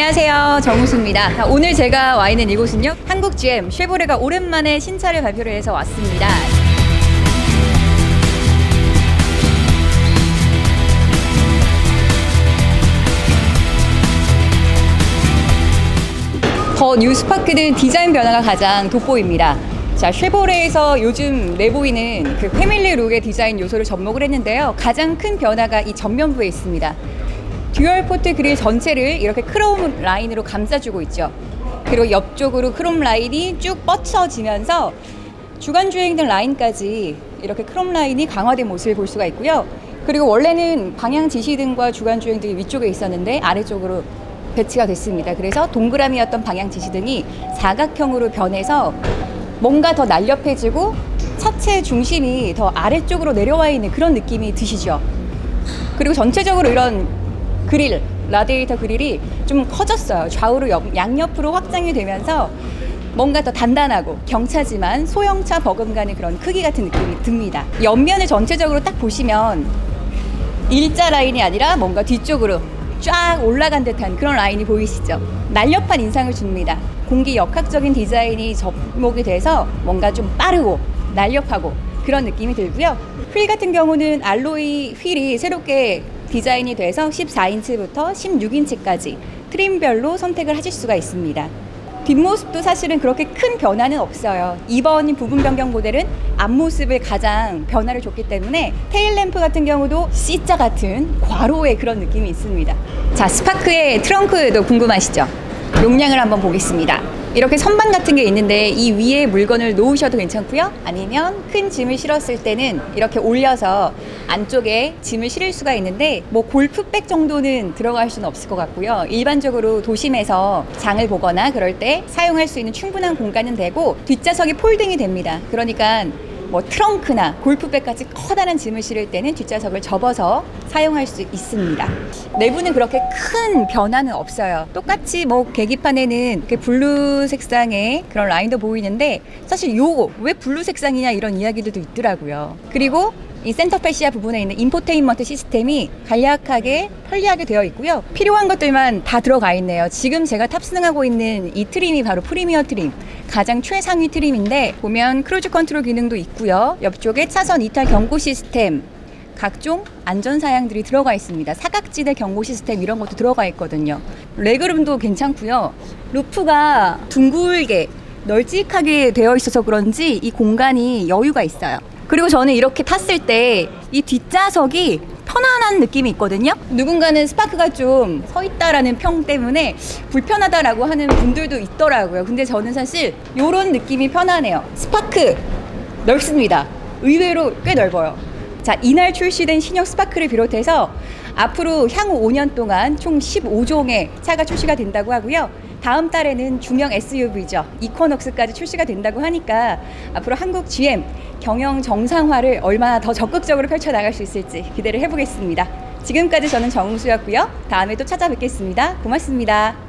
안녕하세요 정우수입니다 자, 오늘 제가 와 있는 이곳은요 한국 GM 쉐보레가 오랜만에 신차를 발표를 해서 왔습니다 더 뉴스파크는 디자인 변화가 가장 돋보입니다 자, 쉐보레에서 요즘 내보이는 그 패밀리 룩의 디자인 요소를 접목을 했는데요. 가장 큰 변화가 이 전면부에 있습니다. 듀얼 포트 그릴 전체를 이렇게 크롬 라인으로 감싸주고 있죠. 그리고 옆쪽으로 크롬 라인이 쭉 뻗쳐지면서 주간 주행 등 라인까지 이렇게 크롬 라인이 강화된 모습을 볼 수가 있고요. 그리고 원래는 방향 지시 등과 주간 주행 등이 위쪽에 있었는데 아래쪽으로 배치가 됐습니다. 그래서 동그라미였던 방향 지시 등이 사각형으로 변해서 뭔가 더 날렵해지고 차체 중심이 더 아래쪽으로 내려와 있는 그런 느낌이 드시죠. 그리고 전체적으로 이런 그릴, 라디에이터 그릴이 좀 커졌어요. 좌우로 옆, 양옆으로 확장이 되면서 뭔가 더 단단하고 경차지만 소형차 버금가는 그런 크기 같은 느낌이 듭니다. 옆면을 전체적으로 딱 보시면 일자 라인이 아니라 뭔가 뒤쪽으로 쫙 올라간 듯한 그런 라인이 보이시죠? 날렵한 인상을 줍니다. 공기 역학적인 디자인이 접목이 돼서 뭔가 좀 빠르고 날렵하고 그런 느낌이 들고요. 휠 같은 경우는 알로이 휠이 새롭게 디자인이 돼서 14인치부터 16인치까지 트림별로 선택을 하실 수가 있습니다. 뒷모습도 사실은 그렇게 큰 변화는 없어요. 이번 부분 변경 모델은 앞모습을 가장 변화를 줬기 때문에 테일 램프 같은 경우도 C자 같은 괄호의 그런 느낌이 있습니다. 자, 스파크의 트렁크도 궁금하시죠? 용량을 한번 보겠습니다. 이렇게 선반 같은 게 있는데 이 위에 물건을 놓으셔도 괜찮고요. 아니면 큰 짐을 실었을 때는 이렇게 올려서 안쪽에 짐을 실을 수가 있는데 뭐 골프백 정도는 들어갈 수는 없을 것 같고요. 일반적으로 도심에서 장을 보거나 그럴 때 사용할 수 있는 충분한 공간은 되고 뒷좌석이 폴딩이 됩니다. 그러니까 뭐 트렁크나 골프백까지 커다란 짐을 실을 때는 뒷좌석을 접어서 사용할 수 있습니다. 내부는 그렇게 큰 변화는 없어요. 똑같이 뭐 계기판에는 이렇게 블루 색상의 그런 라인도 보이는데 사실 요거 왜 블루 색상이냐 이런 이야기들도 있더라고요. 그리고 이 센터 패시아 부분에 있는 인포테인먼트 시스템이 간략하게 편리하게 되어 있고요. 필요한 것들만 다 들어가 있네요. 지금 제가 탑승하고 있는 이 트림이 바로 프리미어 트림. 가장 최상위 트림인데 보면 크루즈 컨트롤 기능도 있고요. 옆쪽에 차선 이탈 경고 시스템, 각종 안전 사양들이 들어가 있습니다. 사각지대 경고 시스템 이런 것도 들어가 있거든요. 레그룸도 괜찮고요. 루프가 둥글게 널찍하게 되어 있어서 그런지 이 공간이 여유가 있어요. 그리고 저는 이렇게 탔을 때 이 뒷좌석이 편안한 느낌이 있거든요. 누군가는 스파크가 좀 서 있다라는 평 때문에 불편하다라고 하는 분들도 있더라고요. 근데 저는 사실 이런 느낌이 편하네요. 스파크 넓습니다. 의외로 꽤 넓어요. 자, 이날 출시된 신형 스파크를 비롯해서 앞으로 향후 5년 동안 총 15종의 차가 출시가 된다고 하고요. 다음 달에는 중형 SUV죠. 이코녹스까지 출시가 된다고 하니까 앞으로 한국 GM 경영 정상화를 얼마나 더 적극적으로 펼쳐 나갈 수 있을지 기대를 해보겠습니다. 지금까지 저는 정우수였고요. 다음에 또 찾아뵙겠습니다. 고맙습니다.